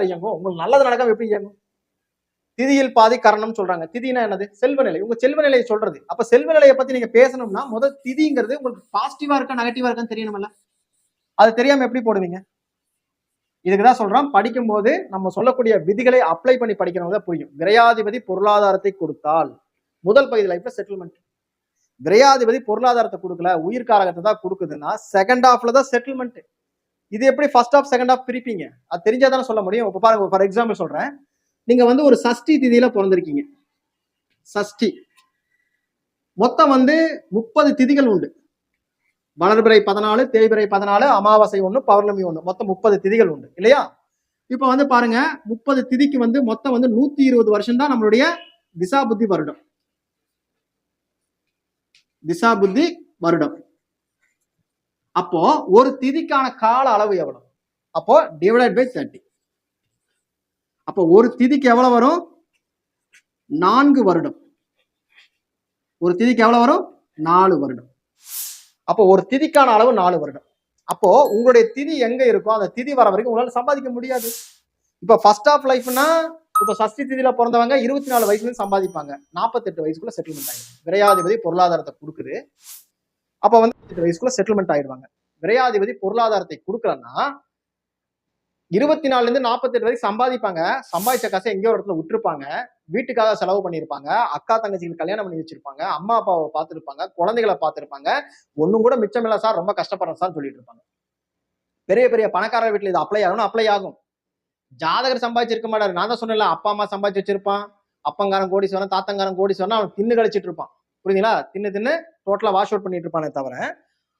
Sir இயங்கும்? உங்களுக்கு நல்லது நடக்காம எப்படி இயங்கும்? திதியில் பாதி கரணம் சொல்றாங்க. திதினா என்னது? செல்வ நிலை. உங்க செல்வ நிலையை சொல்றது. அப்ப செல்வ நிலையை பத்தி நீங்க பேசணும்னா முதல் திதிங்கிறது உங்களுக்கு பாசிட்டிவா இருக்கா நெகட்டிவா இருக்கான்னு தெரியணும்ல. அது தெரியாம எப்படி போடுவீங்க? இதுக்குதான் சொல்றோம். படிக்கும்போது நம்ம சொல்லக்கூடிய விதிகளை அப்ளை பண்ணி படிக்கிறவங்க தான் புரியும். விரையாதிபதி பொருளாதாரத்தை கொடுத்தால். முதல் பகுதி லைஃப்ல செட்டில்மெண்ட் விரையாதிபதி பொருளாதாரத்தை கொடுக்கல உயிர்காரகத்தை தான் கொடுக்குதுன்னா செகண்ட் ஹாஃப்ல தான் செட்டில்மெண்ட் இது எப்படி ஃபர்ஸ்ட் ஆஃப் செகண்ட் ஆஃப் பிரிப்பீங்க? அது தெரிஞ்சாதானே சொல்ல முடியும். இப்போ பாருங்க ஃபார் எக்ஸாம்பிள் சொல்றேன். நீங்க வந்து ஒரு சஷ்டி திதியில பிறந்திருக்கீங்க. சஷ்டி. மொத்தம் வந்து முப்பது திதிகள் உண்டு. வளர்பிறை பதினாலு தேய்பிறை பதினாலு அமாவாசை ஒன்று பௌர்ணமி ஒன்று மொத்தம் முப்பது திதிகள் உண்டு. இல்லையா? இப்போ வந்து பாருங்க முப்பது திதிக்கு வந்து மொத்தம் வந்து நூத்தி இருபது வருஷம் தான் நம்மளுடைய திசா புத்தி வருடம். திசா புத்தி வருடம். அப்போ ஒரு திதிக்கான கால அளவு எவ்வளவு? அப்போ டிவைடட் பை தேர்ட்டி அப்போ ஒரு திதிக்கு எவ்வளவு வரும்? நான்கு வருடம். ஒரு திதிக்கு எவ்வளவு வரும்? நாலு வருடம். அப்போ ஒரு திதிக்கான அளவு நாலு வருடம். அப்போ உங்களுடைய திதி எங்க இருக்கோ அந்த திதி வர வரைக்கும் உங்களால சம்பாதிக்க முடியாது. இப்போ ஃபர்ஸ்ட் ஆஃப் லைஃப்னா இப்போ சஷ்டி திதியில பிறந்தவங்க இருபத்தி நாலு வயசுல சம்பாதிப்பாங்க. நாற்பத்தெட்டு வயசுக்குள்ள செட்டில்மெண்ட் ஆயிடும். விரையாதிபதி பொருளாதாரத்தை கொடுக்குது. அப்போ வந்து எட்டு வயசுக்குள்ள செட்டில்மெண்ட் ஆயிடுவாங்க. விரையாதிபதி பொருளாதாரத்தை கொடுக்கலன்னா இருபத்தி நாலுல இருந்து நாற்பத்தெட்டு வரைக்கும் சம்பாதிப்பாங்க. சம்பாதிச்ச காசை எங்கேயோ ஒரு இடத்துல விட்டுருப்பாங்க. வீட்டுக்காக செலவு பண்ணியிருப்பாங்க. அக்கா தங்கச்சிக்கு கல்யாணம் பண்ணி வச்சிருப்பாங்க. அம்மா அப்பாவை பார்த்துருப்பாங்க. குழந்தைகளை பார்த்துருப்பாங்க. ஒண்ணும் கூட மிச்சம் இல்ல சார் ரொம்ப கஷ்டப்படுறேன் சார் சொல்லிட்டு இருப்பாங்க. பெரிய பெரிய பணக்காரர் வீட்டுல இது அப்ளை ஆகணும் அப்ளை ஆகும். ஜாதகர் சம்பாதிச்சிருக்க மாட்டார். நான் தான் சொன்னேன்ல அப்பா அம்மா சம்பாதிச்சு வச்சிருப்பான். அப்பங்காரன் கோடி சொன்னா தாத்தங்காரன் கோடி சொன்னா அவன் தின்னு கழிச்சிட்டு இருப்பான். புரியுதுங்களா? தின்னு தின்னு டோட்டலாக வாஷ் அவுட் பண்ணிட்டு இருப்பானே தவிர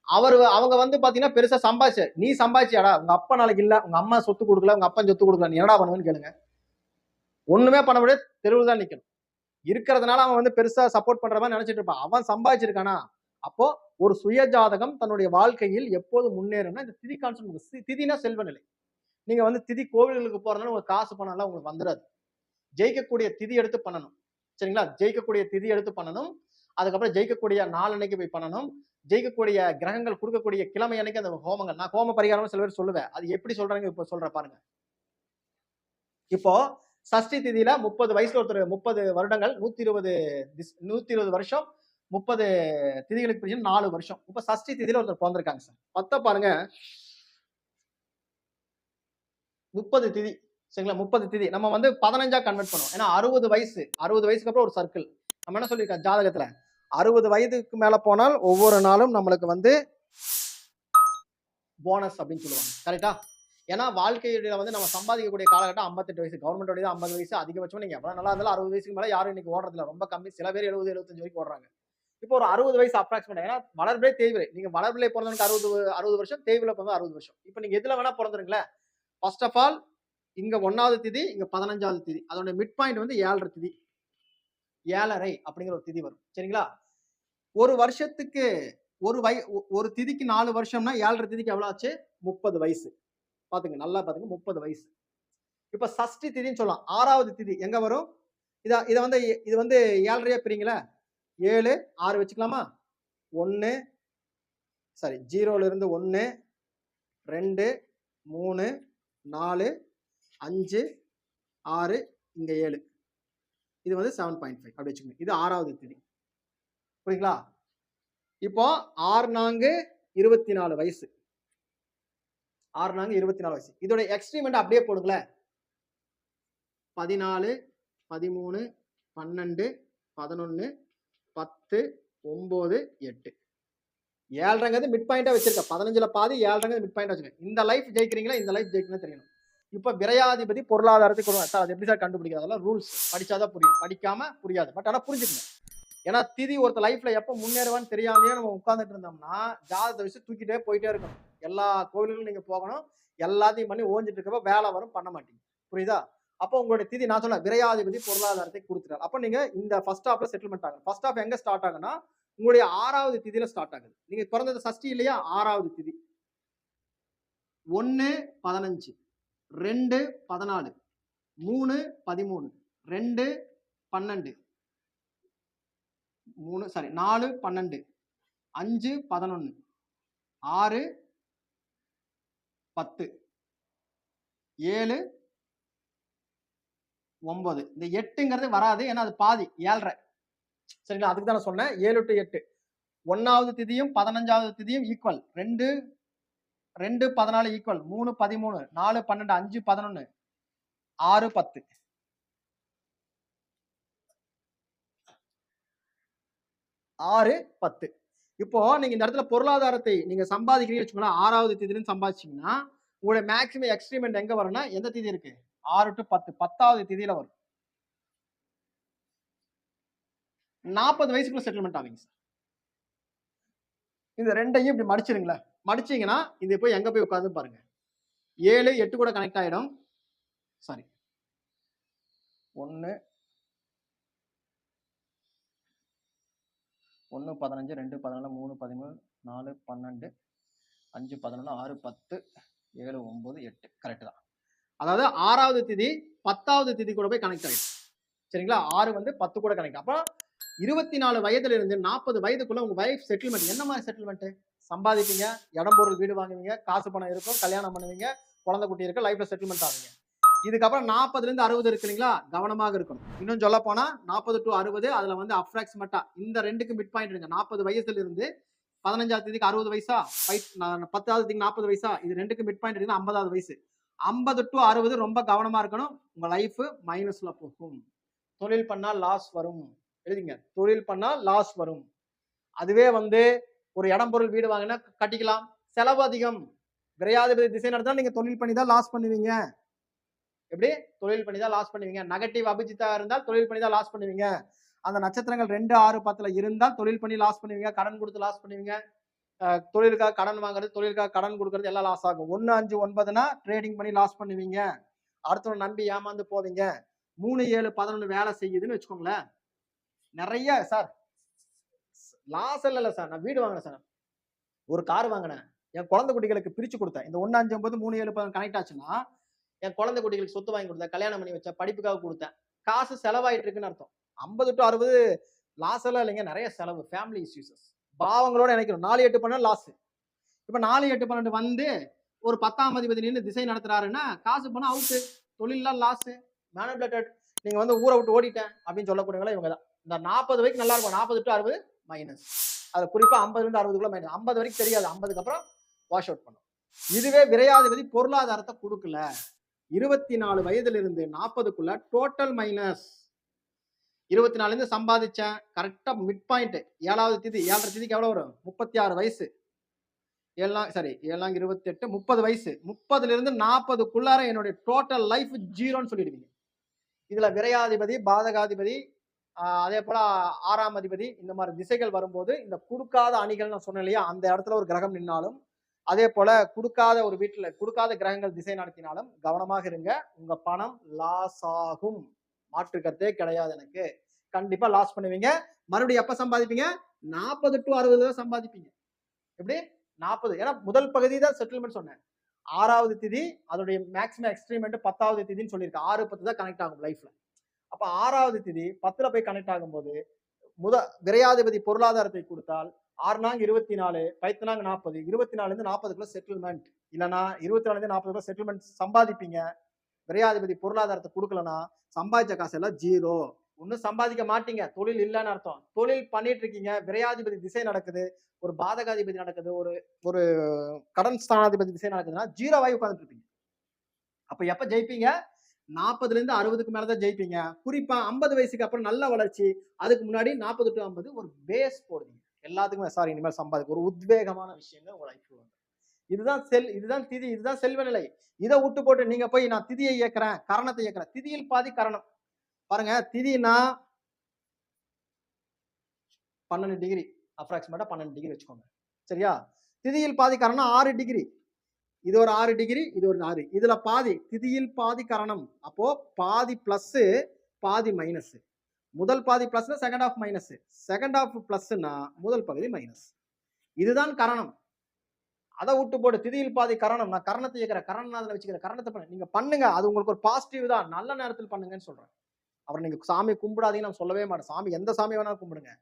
அவர் அவங்க வந்து பார்த்தீங்கன்னா பெருசாக சம்பாதிச்ச நீ சம்பாதிச்சியாடா உங்கள் அப்பா நாளைக்கு இல்லை உங்கள் அம்மா சொத்து கொடுக்கல உங்கள் அப்பா சொத்து கொடுக்கல நீ என்னடா பண்ணுவேன்னு கேளுங்க. ஒன்றுமே பண்ண முடியாது தெருவில் தான் நிற்கணும் இருக்கிறதுனால அவன் வந்து பெருசாக சப்போர்ட் பண்ணுற மாதிரி நினச்சிட்டு இருப்பான். அவன் சம்பாதிச்சிருக்கானா? அப்போ ஒரு சுய ஜாதகம் தன்னுடைய வாழ்க்கையில் எப்போது முன்னேறும்னா இந்த திதி கான்செப்ட் திதினா செல்வ நிலை. வந்து திதி கோவில்களுக்கு போகிறதுனால உங்களுக்கு காசு பண்ணலாம் உங்களுக்கு வந்துடாது ஜெயிக்கக்கூடிய திதி எடுத்து பண்ணணும். சரிங்களா? ஜெயிக்கக்கூடிய திதி எடுத்து பண்ணணும். அதுக்கப்புறம் ஜெயிக்கக்கூடிய நாள் அன்னைக்கு போய் பண்ணணும். ஜெயிக்கக்கூடிய கிரகங்கள் கொடுக்கக்கூடிய கிழமை அன்னைக்கு அந்த ஹோமங்கள். நான் ஹோம பரிகாரம் சில பேர் சொல்லுவேன். அது எப்படி சொல்றாங்க இப்போ சொல்ற பாருங்க. இப்போ சஷ்டி திதியில முப்பது வயசுல ஒருத்தர் முப்பது வருடங்கள் நூத்தி இருபது நூத்தி இருபது வருஷம் முப்பது திதிகளுக்கு பிரிச்சு நாலு வருஷம். இப்ப சஷ்டி திதியில ஒருத்தர் பிறந்திருக்காங்க சார். பத்த பாருங்க. முப்பது திதி சரிங்களா? முப்பது திதி. நம்ம வந்து பதினஞ்சா கன்வெர்ட் பண்ணுவோம். ஏன்னா அறுபது வயசு. அறுபது வயசுக்கு அப்புறம் ஒரு சர்க்கிள் நம்ம என்ன சொல்லியிருக்கோம் ஜாதகத்துல. அறுபது வயதுக்கு மேல போனால் ஒவ்வொரு நாளும் நம்மளுக்கு வந்து போனஸ் அப்படின்னு சொல்லுவாங்க. கரெக்டா ஏன்னா வாழ்க்கையில வந்து நம்ம சம்பாதிக்கக்கூடிய காலகட்டம் ஐம்பத்தெட்டு வயசு. கவர்மெண்டோட ஐம்பது வயசு அதிகபட்சம் நீங்க எவ்வளவு நல்லா இருந்தாலும் அறுபது வயசுக்கு மேல யாரும் இன்னைக்கு ஓடுறதுல ரொம்ப கம்மி. சில பேர் எழுபது எழுபத்தஞ்சு வரைக்கும் ஓடுறாங்க. இப்போ ஒரு அறுபது வயசு அப்ராக்சிமேட் ஏன்னா வளர்பிலே தேய்விலை நீங்க வளர்பிலே பிறந்தவனுக்கு அறுபது அறுபது வருஷம் தேய்வில பிறந்த அறுபது வருஷம். இப்போ நீங்க எதுல வேணா பிறந்துருங்களேன். ஃபர்ஸ்ட் ஆஃப் ஆல் இங்க ஒன்னாவது திதி இங்க பதினஞ்சாவது திதி. அதோட மிட் பாயிண்ட் வந்து ஏழரை திதி. ஏழரை அப்படிங்கிற ஒரு திதி வரும். சரிங்களா? ஒரு வருஷத்துக்கு ஒரு வய ஒரு திதிக்கு நாலு வருஷம்னா ஏழரை திதிக்கு எவ்வளோ ஆச்சு? முப்பது வயசு. பார்த்துங்க நல்லா பார்த்துங்க முப்பது வயசு. இப்போ சஷ்டி திதின்னு சொல்லலாம். ஆறாவது திதி எங்கே வரும்? இதை இதை வந்து இது வந்து ஏழரையா பிரிங்களா? ஏழு ஆறு வச்சுக்கலாமா? ஒன்று சாரி ஜீரோலேருந்து ஒன்று ரெண்டு மூணு நாலு அஞ்சு ஆறு இங்கே ஏழு. இது வந்து செவன் பாயிண்ட் ஃபைவ் அப்படி வச்சுக்கோங்க. இது ஆறாவது திதி. புரியுங்களா? இப்போ ஆறு நான்கு இருபத்தி நாலு வயசு. ஆறு நான்கு இருபத்தி நாலு வயசு. இதோட எக்ஸ்ட்ரீமெண்ட் அப்படியே போடுங்களேன். பதினாலு பதிமூணு பன்னெண்டு பதினொன்று பத்து ஒம்பது எட்டு. ஏழ்றங்கிறது மிட் பாயிண்டா வச்சிருக்க பதினஞ்சுல பாதி ஏழ்றங்கிறது மிட் பாயிண்டா வச்சிருக்க இந்த லைஃப் ஜெயிக்கிறீங்களா? இந்த லைஃப் ஜெயிக்கணும் தெரியணும் இப்ப விரையாதிபதி பொருளாதாரத்தை கொடுங்க சார் அது எப்படி சார் கண்டுபிடிக்கிறது? அதெல்லாம் ரூல்ஸ் படிச்சாதான் புரியும். படிக்காம புரியாது. பட் ஆனா புரிஞ்சுக்கணும். ஏன்னா திதி ஒருத்த லைஃப்ல எப்ப முன்னேறுவான்னு தெரியாமலேயே நம்ம உட்கார்ந்துட்டு இருந்தோம்னா ஜாதகத்தை வச்சு தூக்கிட்டே போயிட்டே இருக்கணும். எல்லா கோவில்களும் நீங்க போகணும். எல்லாத்தையும் பண்ணி ஓஞ்சிட்டு இருக்கப்ப வேலை வரும் பண்ண மாட்டீங்க. புரியுதா? அப்போ உங்களுடைய திதி நான் சொன்ன விரையாதிபதி பொருளாதாரத்தை கொடுத்துட்டாரு. அப்போ நீங்க இந்த ஃபர்ஸ்ட் ஹாஃப்ல செட்டில்மெண்ட் ஆகும் ஃபர்ஸ்ட் ஹாஃப் எங்க ஸ்டார்ட் ஆகுன்னா உங்களுடைய ஆறாவது திதியில ஸ்டார்ட் ஆகுது. நீங்க பிறந்தது சஷ்டி இல்லையா? ஆறாவது திதி. ஒன்னு பதினஞ்சு. ரெண்டு பதினாலு மூணு பதிமூணு ரெண்டு பன்னெண்டு. மூணு சாரி நாலு பன்னெண்டு அஞ்சு பதினொன்று ஆறு பத்து ஏழு ஒன்பது இந்த எட்டுங்கிறது வராது ஏன்னா அது பாதி ஏழரை. சரிங்களா? அதுக்கு தான் நான் சொன்னேன். ஏழு டு எட்டு. ஒன்னாவது திதியும் பதினஞ்சாவது திதியும் ஈக்குவல் ரெண்டு ரெண்டு பதினாலு ஈக்குவல் மூணு பதிமூணு நாலு பன்னெண்டு அஞ்சு பதினொன்னு ஆறு பத்து. ஆறு பத்து. இப்போ நீங்க இந்த இடத்துல பொருளாதாரத்தை நீங்க சம்பாதிக்கிறீங்கன்னு வச்சுக்கோங்களேன் ஆறாவது திதின்னு சம்பாதிச்சீங்கன்னா உங்களுடைய மேக்ஸிமம் எக்ஸ்ட்ரீமெண்ட் எங்க வரும்னா எந்த தேதி இருக்கு? ஆறு டு பத்து பத்தாவது தேதியில வரும். நாற்பது வயசுக்குள்ள செட்டில்மெண்ட் ஆவீங்க சார் இந்த ரெண்டையும் இப்படி மடிச்சிருங்களேன். மடிச்சீங்கன்னா இது போய் எங்க போய் உட்காந்து பாருங்க. ஏழு எட்டு கூட கனெக்ட் ஆயிடும். சாரி ஒன்று ஒன்று பதினஞ்சு ரெண்டு பதினாலு மூணு பதிமூணு நாலு பன்னெண்டு அஞ்சு பதினொன்று ஆறு பத்து ஏழு ஒம்பது எட்டு. கரெக்ட் தான். அதாவது ஆறாவது திதி பத்தாவது திதி கூட போய் கனெக்ட் ஆகிடும் சரிங்களா? ஆறு வந்து பத்து கூட கனெக்ட் அப்போ இருபத்தி நாலு வயதுல இருந்து நாற்பது வயதுக்குள்ள உங்க வைஃப் செட்டில்மெண்ட் என்ன மாதிரி செட்டில்மெண்ட் சம்பாதிப்பீங்க இடம் பொருள் வீடு வாங்குவீங்க காசு பணம் இருக்கும் கல்யாணம் பண்ணுவீங்க குழந்தை குட்டி இருக்கு லைஃப்ல செட்டில்மெண்ட் ஆகுங்க இதுக்கப்புறம் நாற்பதுல இருந்து அறுபது இருக்கு இல்லைங்களா? கவனமாக இருக்கணும். இன்னும் சொல்ல போனா நாற்பது டு அறுபது அதுல வந்து அப்ராக்சிமேட்டா இந்த ரெண்டுக்கு மிட் பாயிண்ட் இருங்க நாற்பது வயசுல இருந்து பதினஞ்சாவது தேதிக்கு அறுபது வயசா? பத்தாவது தேதிக்கு நாற்பது வயசா? இது ரெண்டுக்கு மிட் பாயிண்ட் இருக்கு ஐம்பதாவது வயசு. ஐம்பது டு அறுபது ரொம்ப கவனமா இருக்கணும். உங்க லைஃப் மைனஸ்ல போகும். தொழில் பண்ணா லாஸ் வரும். எழுதிங்க. தொழில் பண்ணா லாஸ் வரும். அதுவே வந்து ஒரு இடம் பொருள் வீடு வாங்கினா கட்டிக்கலாம். செலவு அதிகம். விரையாதிபதி திசை நடத்தா நீங்க தொழில் பண்ணி தான் லாஸ் பண்ணுவீங்க. எப்படி? தொழில் பண்ணி தான் லாஸ் பண்ணுவீங்க. நெகட்டிவ் அபிஜித்தா இருந்தால் தொழில் பண்ணி தான் லாஸ் பண்ணுவீங்க. அந்த நட்சத்திரங்கள் ரெண்டு ஆறு பத்துல இருந்தால் தொழில் பண்ணி லாஸ் பண்ணுவீங்க. கடன் கொடுத்து லாஸ் பண்ணுவீங்க. தொழிலுக்காக கடன் வாங்குறது தொழிலுக்காக கடன் கொடுக்கறது எல்லாம் லாஸ் ஆகும். ஒன்று அஞ்சு ஒன்பதுனா ட்ரேடிங் பண்ணி லாஸ் பண்ணுவீங்க. அடுத்தவங்க நம்பி ஏமாந்து போவீங்க. மூணு ஏழு பதினொன்று வேலை செய்யுதுன்னு வச்சுக்கோங்களேன். நிறைய சார். லாஸ் இல்லை சார். நான் வீடு வாங்கினேன் சார். ஒரு கார் வாங்கினேன். என் குழந்தை குட்டிகளுக்கு பிரிச்சு கொடுத்தேன். இந்த ஒன்று அஞ்சு ஒன்பது மூணு ஏழு கனெக்ட் ஆச்சுன்னா என் குழந்தை குட்டிகளுக்கு சொத்து வாங்கி கொடுத்தேன் கல்யாணம் பண்ணி வச்சேன் படிப்புக்காக கொடுத்தேன். காசு செலவாயிட்டு இருக்குன்னு அர்த்தம். ஐம்பது டு அறுபது லாஸ் எல்லாம் இல்லைங்க நிறைய செலவு. ஃபேமிலி இஷ்யூஸஸ் பாவங்களோட நினைக்கணும் நாலு எட்டு பன்னெண்டு லாஸ் இப்போ நாலு எட்டு பன்னெண்டு வந்து ஒரு பத்தாம் அதிபதி நின்று திசை நடத்துறாருன்னா காசு போனால் அவுட்டு தொழிலெலாம் லாஸு மேனிபுலேட்டட் நீங்கள் வந்து ஊரை விட்டு ஓடிட்டேன் அப்படின்னு சொல்லக்கூடியவங்களா இவங்க தான் இந்த நாற்பது வரைக்கும் நல்லா இருக்கும். நாற்பது டு அறுபது மைனஸ் அது குறிப்பாக ஐம்பதுல இருந்து அறுபதுக்குள்ள மைனஸ் ஐம்பது வரைக்கும் தெரியாது. ஐம்பதுக்கு அப்புறம் வாஷ் அவுட் பண்ணும். இதுவே விரையாதிபதி பொருளாதாரத்தை கொடுக்கல. இருபத்தி நாலு வயதுல இருந்து நாற்பதுக்குள்ள டோட்டல் மைனஸ் இருபத்தி நாலுல இருந்து சம்பாதிச்சேன். கரெக்டா மிட் பாயிண்ட் ஏழாவது திதி ஏழரை திதிக்கு எவ்வளவு வரும்? முப்பத்தி ஆறு வயசு. ஏழாம் சாரி ஏழாம் இருபத்தி எட்டு முப்பது வயசு. முப்பதுல இருந்து நாற்பதுக்குள்ளார என்னுடைய டோட்டல் லைஃப் ஜீரோன்னு சொல்லிடுவீங்க. இதுல விரையாதிபதி பாதகாதிபதி அதே போல ஆறாம் அதிபதி இந்த மாதிரி திசைகள் வரும்போது இந்த கொடுக்காத அணிகள் நான் சொன்னேன் இல்லையா அந்த இடத்துல ஒரு கிரகம் நின்னாலும் அதே போல கொடுக்காத ஒரு வீட்டுல கொடுக்காத கிரகங்கள் திசை நடத்தினாலும் கவனமாக இருங்க. உங்க பணம் லாஸ் ஆகும். மாற்று கருத்தே கிடையாது எனக்கு. கண்டிப்பா லாஸ் பண்ணுவீங்க. மறுபடியும் எப்ப சம்பாதிப்பீங்க? நாற்பது டு அறுபது தான் சம்பாதிப்பீங்க. எப்படி? நாற்பது ஏன்னா முதல் பகுதி தான் செட்டில்மெண்ட் சொன்னேன். ஆறாவது திதி அதோடைய மேக்ஸிமம் எக்ஸ்ட்ரீமெண்ட் பத்தாவது திதின்னு சொல்லியிருக்கேன் ஆறு பத்து தான் கனெக்ட் ஆகும் லைஃப்ல அப்ப ஆறாவது திதி பத்துல போய் கனெக்ட் ஆகும்போது முத விரையாதிபதி பொருளாதாரத்தை கொடுத்தால் ஆறுநாங்க இருபத்தி நாலு பைத்தனாங்க நாற்பது இருபத்தி நாலுல இருந்து நாற்பதுக்குள்ள செட்டில்மெண்ட் இல்லைன்னா இருபத்தி நாலுல இருந்து நாற்பதுக்குள்ள செட்டில்மெண்ட் சம்பாதிப்பீங்க. விரையாதிபதி பொருளாதாரத்தை கொடுக்கலனா சம்பாதிச்ச காசு எல்லாம் ஜீரோ ஒன்றும் சம்பாதிக்க மாட்டீங்க. தொழில் இல்லைன்னு அர்த்தம். தொழில் பண்ணிட்டு இருக்கீங்க விரையாதிபதி திசை நடக்குது. ஒரு பாதகாதிபதி நடக்குது. ஒரு ஒரு கடன் ஸ்தானாதிபதி திசை நடக்குதுன்னா ஜீரோவாய் உட்காந்துட்டு இருப்பீங்க. அப்ப எப்ப ஜெயிப்பீங்க? நாற்பதுல இருந்து அறுபதுக்கு மேலதான் ஜெயிப்பீங்க. குறிப்பா ஐம்பது வயசுக்கு அப்புறம் நல்ல வளர்ச்சி அதுக்கு முன்னாடி நாற்பது டு ஐம்பது ஒரு பேஸ் போடுவீங்க. எல்லாத்துக்குமே சாரி இனிமேல் சம்பாதிக்க ஒரு உத்வேகமான விஷயங்கள் உங்க லைஃப்ல வந்து இதுதான் செல் இதுதான் திதி இதுதான் செல்வ நிலை. இதை விட்டு போட்டு நீங்க போய் நான் திதியை இயக்குறேன் கரணத்தை இயக்குறேன். திதியில் பாதி கரணம். பாருங்க திதினா பன்னெண்டு டிகிரி அப்ராக்சிமேட்டா பன்னெண்டு டிகிரி வச்சுக்கோங்க. சரியா? திதியில் பாதி கரணம் ஆறு டிகிரி இது ஒரு ஆறு டிகிரி இது ஒரு ஆறு இதுல பாதி திதியில் பாதி கரணம். அப்போ பாதி பிளஸ் பாதி மைனஸ் முதல் பாதி plus second half minus second half பிளஸ்னா முதல் பகுதி மைனஸ் இதுதான் கரணம். அதை விட்டு போட்டு திதியில் பாதி கரணம். நான் கரணத்தை இயக்கிற கரணநாதனை வச்சுக்கிற கரணத்தை பண்ண. நீங்க பண்ணுங்க. அது உங்களுக்கு ஒரு பாசிட்டிவ் தான். நல்ல நேரத்தில் பண்ணுங்கன்னு சொல்றேன். அப்புறம் நீங்க சாமி கும்பிடாதீங்கன்னு நான் சொல்லவே மாட்டேன். சாமி எந்த சாமி வேணாலும் கும்பிடுங்க.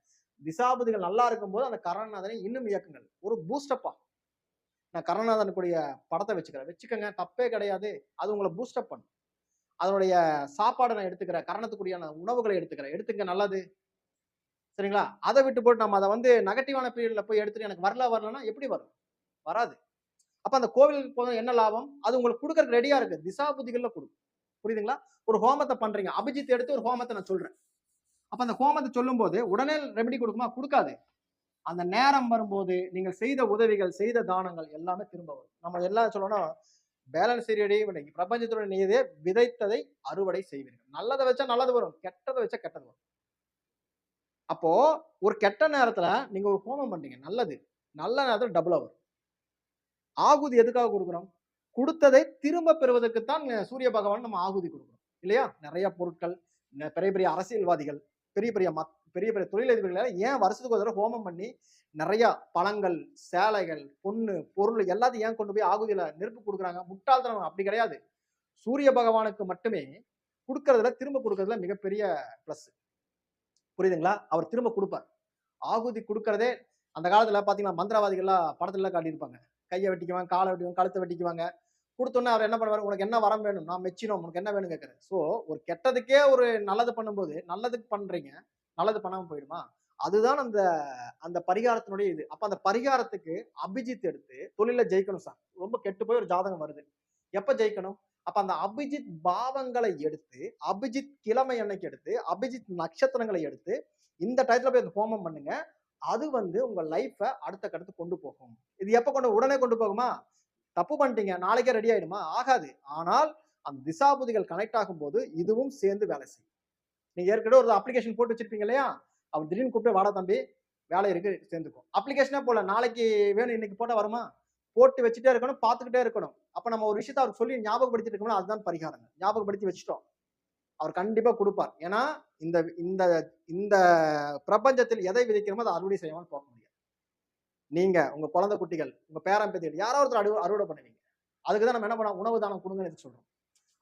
திசாபதிகள் நல்லா இருக்கும்போது அந்த கரணநாதனை இன்னும் இயக்குங்கள். ஒரு பூஸ்டப்பா நான் படத்தை வச்சுக்கிறேன். வச்சுக்கோங்க தப்பே கிடையாது. அது உங்களை பூஸ்டப் பண்ணும். அதனுடைய சாப்பாடை நான் எடுத்துக்கிறேன். கரணத்துக்குரியான உணவுகளை எடுத்துக்கிறேன். எடுத்துங்க நல்லது. சரிங்களா? அதை விட்டு போட்டு நம்ம அதை வந்து நெகட்டிவான பீரியடில் போய் எடுத்துட்டு எனக்கு வரல வரலன்னா எப்படி வரும்? வராது. அப்போ அந்த கோவிலுக்கு போனால் என்ன லாபம்? அது உங்களுக்கு கொடுக்கறதுக்கு ரெடியாக இருக்குது திசா புதிகளில் கொடுக்கும் புரியுதுங்களா? ஒரு ஹோமத்தை பண்ணுறீங்க அபிஜித் எடுத்து ஒரு ஹோமத்தை நான் சொல்கிறேன் அப்போ அந்த ஹோமத்தை சொல்லும்போது உடனே ரெமெடி கொடுக்குமா? கொடுக்காது. அந்த நேரம் வரும்போது நீங்கள் செய்த உதவிகள் செய்த தானங்கள் எல்லாமே திரும்ப வரும். நம்ம எல்லாம் சொல்லணும்னா பேலன்ஸ் சீரியடி பிரபஞ்சத்துடன் நீதே விதைத்ததை அறுவடை செய்வீர்கள். நல்லதை வச்சா நல்லது வரும் கெட்டதை வச்சா கெட்டது வரும். அப்போ ஒரு கெட்ட நேரத்துல நீங்க ஒரு ஹோமம் பண்றீங்க நல்லது. நல்ல நேரத்தில் டபுளா வரும் ஆகுதி எதுக்காக கொடுக்குறோம்? கொடுத்ததை திரும்ப பெறுவதற்குத்தான் சூரிய பகவான் நம்ம ஆகுதி கொடுக்குறோம். இல்லையா? நிறைய பொருட்கள் பெரிய பெரிய அரசியல்வாதிகள் பெரிய பெரிய மத் பெரிய பெரிய தொழிலதிபர்களால் ஏன் வருஷத்துக்கு ஒரு தடவை ஹோமம் பண்ணி நிறைய பழங்கள் சேலைகள் பொண்ணு பொருள் எல்லாத்தையும் ஏன் கொண்டு போய் ஆகுதியில் நெருப்பு கொடுக்குறாங்க? முட்டாள்தனம் அப்படி கிடையாது. சூரிய பகவானுக்கு மட்டுமே கொடுக்கறதுல திரும்ப கொடுக்கறதுல மிகப்பெரிய ப்ளஸ் புரியுதுங்களா? அவர் திரும்ப கொடுப்பார். ஆகுதி கொடுக்கறதே அந்த காலத்தில் பார்த்தீங்கன்னா மந்திரவாதிகள்லாம் படத்துல காட்டியிருப்பாங்க. கையை வெட்டிக்குவாங்க காலை வெட்டிக்குவாங்க கழுத்தை வெட்டிக்குவாங்க. கொடுத்தோன்னே அவர் என்ன பண்ணுவார்? உனக்கு என்ன வரம் வேணும்? நான் மெச்சினோம். உனக்கு என்ன வேணும் கேட்குறேன் ஸோ ஒரு கெட்டதுக்கே ஒரு நல்லது பண்ணும்போது நல்லதுக்கு பண்ணுறீங்க நல்லது பண்ணாம போயிடுமா? அதுதான் அந்த அந்த பரிகாரத்தினுடைய இது. அப்ப அந்த பரிகாரத்துக்கு அபிஜித் எடுத்து தொழில ஜெயிக்கணும் சார். ரொம்ப கெட்டு போய் ஒரு ஜாதகம் வருது. எப்ப ஜெயிக்கணும்? அப்ப அந்த அபிஜித் பாவங்களை எடுத்து அபிஜித் கிழமை அன்னைக்கு எடுத்து அபிஜித் நட்சத்திரங்களை எடுத்து இந்த டயத்துல போய் அந்த ஹோமம் பண்ணுங்க. அது வந்து உங்க லைஃபை அடுத்த கடத்து கொண்டு போகும். இது எப்ப கொண்டு உடனே கொண்டு போகுமா? தப்பு பண்ணிட்டீங்க. நாளைக்கே ரெடி ஆயிடுமா? ஆகாது. ஆனால் அந்த திசாபுதிகள் கனெக்ட் ஆகும்போது இதுவும் சேர்ந்து வேலை செய்யும். நீங்கள் ஏற்கனவே ஒரு அப்ளிகேஷன் போட்டு வச்சிருப்பீங்க இல்லையா? அவர் திடீர்னு கூப்பிட்டு வாடா தம்பி வேலை இருக்கு சேர்ந்துக்கும் அப்ளிகேஷனே போல நாளைக்கு வேணும் இன்னைக்கு போட்டால் வருமா? போட்டு வச்சுட்டே இருக்கணும் பார்த்துக்கிட்டே இருக்கணும். அப்போ நம்ம ஒரு விஷயத்த அவர் சொல்லி ஞாபகப்படுத்திட்டு இருக்கோம்னா அதுதான் பரிகாரங்க ஞாபகப்படுத்தி வச்சுட்டோம். அவர் கண்டிப்பாக கொடுப்பார். ஏன்னா இந்த இந்த இந்த பிரபஞ்சத்தில் எதை விதைக்கிறோமோ அதை அறுவடை செய்யாமல் போக முடியாது. நீங்க உங்க குழந்தை குட்டிகள் உங்க பேரம்பேத்திகள் யாரோ ஒருத்தர் அறுவடை அறுவடை பண்ணுவீங்க. அதுக்கு தான் நம்ம என்ன பண்ணோம் உணவு தானம் கொடுங்கன்னு எடுத்து சொல்றோம்?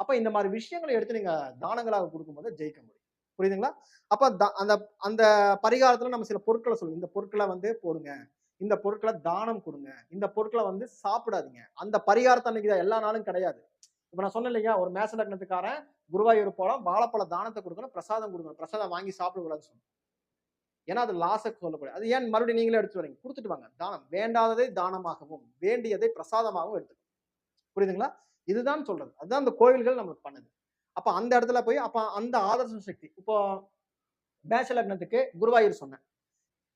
அப்ப இந்த மாதிரி விஷயங்களை எடுத்து நீங்க தானங்களாக கொடுக்கும்போது ஜெயிக்க முடியும். புரியுதுங்களா? அப்ப த- அந்த அந்த பரிகாரத்துல நம்ம சில பொருட்களை சொல்லுவோம் இந்த பொருட்களை வந்து போடுங்க இந்த பொருட்களை தானம் கொடுங்க இந்த பொருட்களை வந்து சாப்பிடாதீங்க. அந்த பரிகாரத்தை அன்னைக்கு எல்லா நாளும் கிடையாது. இப்ப நான் சொன்னேன் இல்லையா ஒரு மேச லக்னத்துக்காரன் குருவாயூர் போலாம் வாழைப்பழ தானத்தை கொடுக்கணும் பிரசாதம் கொடுக்கணும் பிரசாதம் வாங்கி சாப்பிடக்கூடாதுன்னு சொன்னோம் ஏன்னா அது லாசக்கு சொல்லக்கூடாது. அது ஏன் மறுபடியும் நீங்களே எடுத்து வரீங்க? கொடுத்துட்டு வாங்க. தானம். வேண்டாததை தானமாகவும் வேண்டியதை பிரசாதமாகவும் எடுத்துக்கணும். புரியுதுங்களா? இதுதான் சொல்றது. அதுதான் அந்த கோயில்கள் நம்மளுக்கு பண்ணுது. அப்போ அந்த இடத்துல போய் அப்போ அந்த ஆதர்ச சக்தி. இப்போ மேஷ லக்னத்துக்கு குருவாயூர் சொன்னேன்.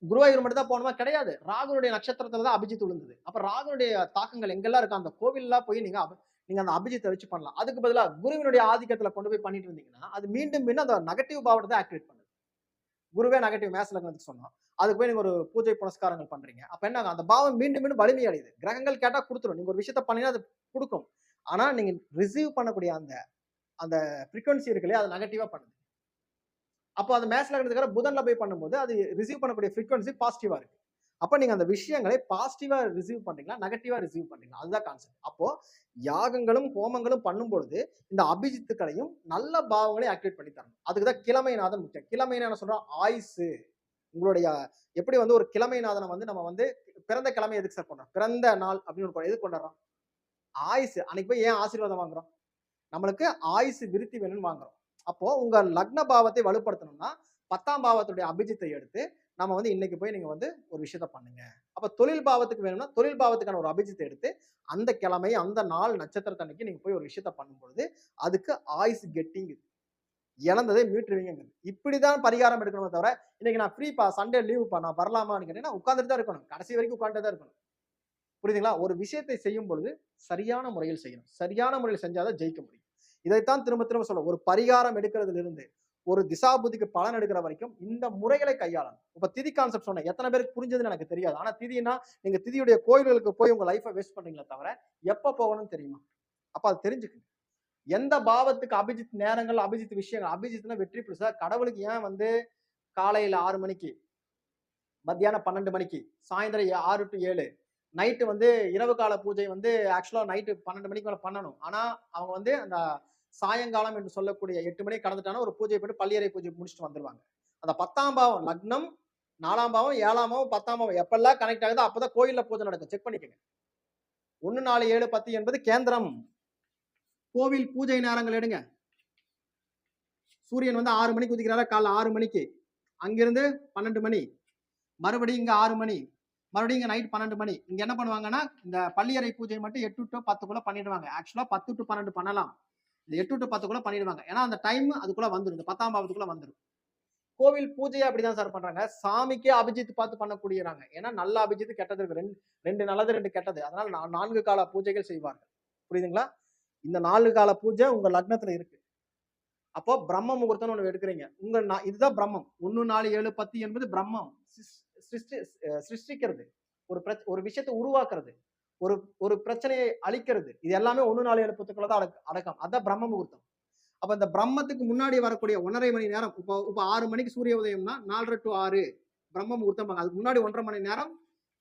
குருவாயூர் மட்டும் தான் போகணுமா? கிடையாது. ராகுனுடைய நட்சத்திரத்துல தான் அபிஜித் விழுந்தது. அப்போ ராகுனுடைய தாக்கங்கள் எங்கெல்லாம் இருக்கு அந்த கோவில்லாம் போய் நீங்க நீங்க அந்த அபிஜித்தை வச்சு பண்ணலாம். அதுக்கு பதிலாக குருவினுடைய ஆதிக்கத்துல கொண்டு போய் பண்ணிட்டு இருந்தீங்கன்னா அது மீண்டும் மீண்டும் அந்த நெகட்டிவ் பாவத்தை தான் ஆக்டிவேட் பண்ணுது. குருவே நெகட்டிவ் மேச லக்னத்துக்கு சொன்னோம் அதுக்கு போய் நீங்க ஒரு பூஜை புனஸ்காரங்கள் பண்றீங்க. அப்ப என்ன அந்த பாவம் மீண்டும் மீண்டும் வலிமை அடையுது. கிரகங்கள் கேட்டா கொடுத்துரும். நீங்க ஒரு விஷயத்த பண்ணினா அது கொடுக்கும். ஆனா நீங்க ரிசீவ் பண்ணக்கூடிய அந்த அந்த ஃப்ரீக்வன்சி இருக்கு இல்லையா அது நெகட்டிவாக பண்ணுது. அப்போ அந்த மேட்ச் லக்னத்துக்கார புதன்ல போய் பண்ணும்போது அது ரிசீவ் பண்ணக்கூடிய ஃப்ரீக்வன்சி பாசிட்டிவா இருக்கு. அப்போ நீங்கள் அந்த விஷயங்களை பாசிட்டிவாக ரிசீவ் பண்ணுறீங்களா நெகட்டிவாக ரிசீவ் பண்ணுறீங்களா அதுதான் கான்செப்ட் அப்போது யாகங்களும் ஹோமங்களும் பண்ணும்பொழுது இந்த அபிஜித்துக்களையும் நல்ல பாவங்களையும் ஆக்டிவேட் பண்ணி தரணும். அதுக்கு தான் கிழமைநாதன் முக்கியம். கிழமைன்னு சொல்கிறோம் ஆயுசு உங்களுடைய எப்படி வந்து ஒரு கிழமைநாதனை வந்து நம்ம வந்து பிறந்த கிழமை எதுக்கு சார் பண்ணுறோம் பிறந்த நாள் அப்படின்னு ஒரு எது கொண்டாடுறோம் ஆயுசு. அன்னைக்கு போய் ஏன் ஆசீர்வாதம் வாங்குறோம்? நம்மளுக்கு ஆயுசு விருத்தி வேணும்னு வாங்குறோம். அப்போ உங்க லக்ன பாவத்தை வலுப்படுத்தணும்னா பத்தாம் பாவத்துடைய அபிஜித்தை எடுத்து நம்ம வந்து இன்னைக்கு போய் நீங்க வந்து ஒரு விஷயத்த பண்ணுங்க. அப்ப தொழில் பாவத்துக்கு வேணும்னா தொழில் பாவத்துக்கான ஒரு அபிஜித்தை எடுத்து அந்த கிழமை அந்த நாள் நட்சத்திரத்தன்னைக்கு நீங்க போய் ஒரு விஷயத்த பண்ணும்பொழுது அதுக்கு ஆயுசு கெட்டிங் இழந்ததை மீட்டுருவீங்கிறது இப்படிதான் பரிகாரம் எடுக்கணுமே தவிர இன்னைக்கு நான் ஃப்ரீப்பா சண்டே லீவுப்பா நான் வரலாமான்னு கேட்டீங்கன்னா உட்காந்துட்டு தான் இருக்கணும். கடைசி வரைக்கும் உட்காந்துட்டு தான் இருக்கணும். புரியுதுங்களா? ஒரு விஷயத்தை செய்யும் பொழுது சரியான முறையில் செய்யணும். சரியான முறையில் செஞ்சாதான் ஜெயிக்க முடியும். இதைத்தான் திரும்ப திரும்ப சொல்ல ஒரு பரிகாரம் எடுக்கிறதுல இருந்து ஒரு திசாபுதிக்கு பலன் எடுக்கிற வரைக்கும் இந்த முறைகளை கையாளணும். இப்ப திதி கான்செப்ட் சொன்னேன். எத்தனை பேருக்கு புரிஞ்சதுன்னு எனக்கு தெரியாது. ஆனா திதினா நீங்க திதியுடைய கோயில்களுக்கு போய் உங்க லைஃபை வேஸ்ட் பண்றீங்களே தவிர எப்ப போகணும்னு தெரியுமா? அப்ப அது தெரிஞ்சுக்கணும். எந்த பாவத்துக்கு அபிஜித் நேரங்கள் அபிஜித் விஷயங்கள் அபிஜித்னா வெற்றி பிடிச்சா கடவுளுக்கு ஏன் வந்து காலையில ஆறு மணிக்கு மத்தியானம் பன்னெண்டு மணிக்கு சாயந்தரம் ஆறு டு ஏழு நைட்டு வந்து இரவு கால பூஜை வந்து ஆக்சுவலா நைட்டு பன்னெண்டு மணிக்கு மேலே பண்ணணும். ஆனா அவங்க வந்து அந்த சாயங்காலம் என்று சொல்லக்கூடிய எட்டு மணிக்கு கடந்துட்டானா ஒரு பூஜை போட்டு பள்ளியறை பூஜை முடிச்சுட்டு வந்துருவாங்க. அந்த பத்தாம் பாவம் லக்னம் நாலாம் பாவம் ஏழாம் பாவம் பத்தாம் பாவம் எப்பெல்லாம் கனெக்ட் ஆகுதோ அப்போதான் கோயிலில் பூஜை நடக்கும். செக் பண்ணிக்கோங்க. ஒன்று நாலு ஏழு பத்து என்பது கேந்திரம். கோவில் பூஜை நேரங்கள் எடுங்க. சூரியன் வந்து ஆறு மணிக்கு உதிக்கிறாரா? காலைல ஆறு மணிக்கு. அங்கிருந்து பன்னெண்டு மணி. மறுபடியும் இங்க ஆறு மணி. மறுபடியும் இங்கே நைட் பன்னெண்டு மணி. இங்கே என்ன பண்ணுவாங்கன்னா இந்த பள்ளியறை பூஜை மட்டும் எட்டு டு பத்துக்குள்ளே பண்ணிடுவாங்க. ஆக்சுவலாக பத்து டு பன்னெண்டு பண்ணலாம். இந்த எட்டு டு பத்துக்குள்ளே பண்ணிடுவாங்க. ஏன்னா அந்த டைம் அதுக்குள்ளே வந்துடும் இந்த பத்தாம் பாவத்துக்குள்ளே வந்துடும் கோவில் பூஜையை அப்படிதான் சார் பண்றாங்க. சாமிக்கே அபிஜித் பார்த்து பண்ணக்கூடியறாங்க ஏன்னா நல்ல அபிஜித் கெட்டது இருக்கு. ரெண்டு ரெண்டு நல்லது ரெண்டு கெட்டது. அதனால நான் நான்கு கால பூஜைகள் செய்வார்கள். புரியுதுங்களா? இந்த நான்கு கால பூஜை உங்க லக்னத்துல இருக்கு. அப்போ பிரம்ம முகூர்த்தம்னு ஒன்று எடுக்கிறீங்க. உங்க நான் இதுதான் பிரம்மம். ஒன்று நாலு ஏழு பத்து என்பது பிரம்மம். சிருஷ்டி சிருஷ்டிக்கிறது. ஒரு பிரச் ஒரு விஷயத்தை உருவாக்குறது. ஒரு ஒரு பிரச்சனையை அழிக்கிறது. இது எல்லாமே ஒன்று நாலு ஏழு புத்துக்களை தான் அடக் அடக்கம். அதான் பிரம்ம முகூர்த்தம். அப்போ இந்த பிரம்மத்துக்கு முன்னாடி வரக்கூடிய ஒன்றரை மணி நேரம் இப்போ இப்போ ஆறு மணிக்கு சூரிய உதயம்னா நாலரை டு ஆறு பிரம்ம முகூர்த்தம். அதுக்கு முன்னாடி ஒன்றரை மணி நேரம்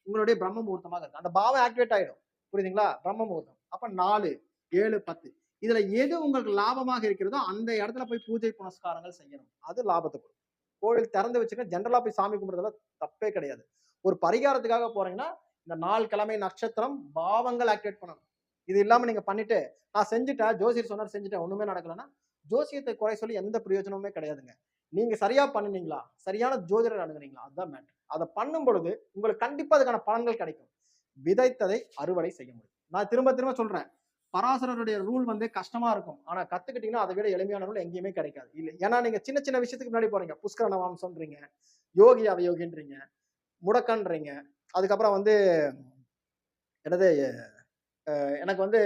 உங்களுடைய பிரம்ம முகூர்த்தமாக இருக்கும். அந்த பாவம் ஆக்டிவேட் ஆகிடும் புரியுதுங்களா? பிரம்ம முகூர்த்தம். அப்போ நாலு ஏழு பத்து. இதுல எது உங்களுக்கு லாபமாக இருக்கிறதோ அந்த இடத்துல போய் பூஜை புனஸ்காரங்கள் செய்யணும். அது லாபத்தை கொடுக்கும் கோவில் திறந்து வச்சுக்க ஜென்ரலா போய் சாமி கும்பிடுறதுல தப்பே கிடையாது. ஒரு பரிகாரத்துக்காக போறீங்கன்னா இந்த நாள் கிழமை நட்சத்திரம் பாவங்கள் ஆக்டிவேட் பண்ணணும். இது இல்லாம நீங்க பண்ணிட்டு நான் செஞ்சுட்டேன் ஜோசியர் சொன்னார் செஞ்சுட்டேன் ஒண்ணுமே நடக்கலன்னா ஜோசியத்தை குறை சொல்லி எந்த பிரயோஜனமுமே கிடையாதுங்க. நீங்க சரியா பண்ணுனீங்களா? சரியான ஜோதிடர் அணுகுனீங்களா? அதுதான் மேட்டர் அதை பண்ணும் பொழுது உங்களுக்கு கண்டிப்பா அதுக்கான பலன்கள் கிடைக்கும். விதைத்ததை அறுவடை செய்ய முடியும். நான் திரும்ப திரும்ப சொல்றேன். பராசரருடைய ரூல் வந்து கஷ்டமா இருக்கும். ஆனா கத்துக்கிட்டீங்கன்னா அதை விட எளிமையான ரூல் எங்கேயுமே கிடைக்காது. இல்லை ஏன்னா நீங்க சின்ன சின்ன விஷயத்துக்கு முன்னாடி போறீங்க. புஷ்கர நவாம்சம்ன்றீங்க யோகி அவயோகின்றீங்க. முடக்கன்றீங்க. அதுக்கப்புறம் வந்து என்னது எனக்கு வந்து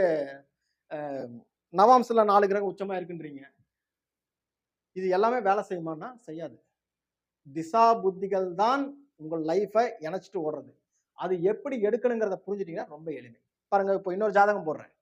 நவாம்சில் நாலு கிரகம் உச்சமா இருக்குன்றீங்க. இது எல்லாமே வேலை செய்யுமான்னா செய்யாது. திசா புத்திகள் தான் உங்கள் லைஃபை இணைச்சிட்டு ஓடுறது. அது எப்படி எடுக்கணுங்கிறத புரிஞ்சுட்டீங்கன்னா ரொம்ப எளிமை. பாருங்க இப்போ இன்னொரு ஜாதகம் போடுறேன்.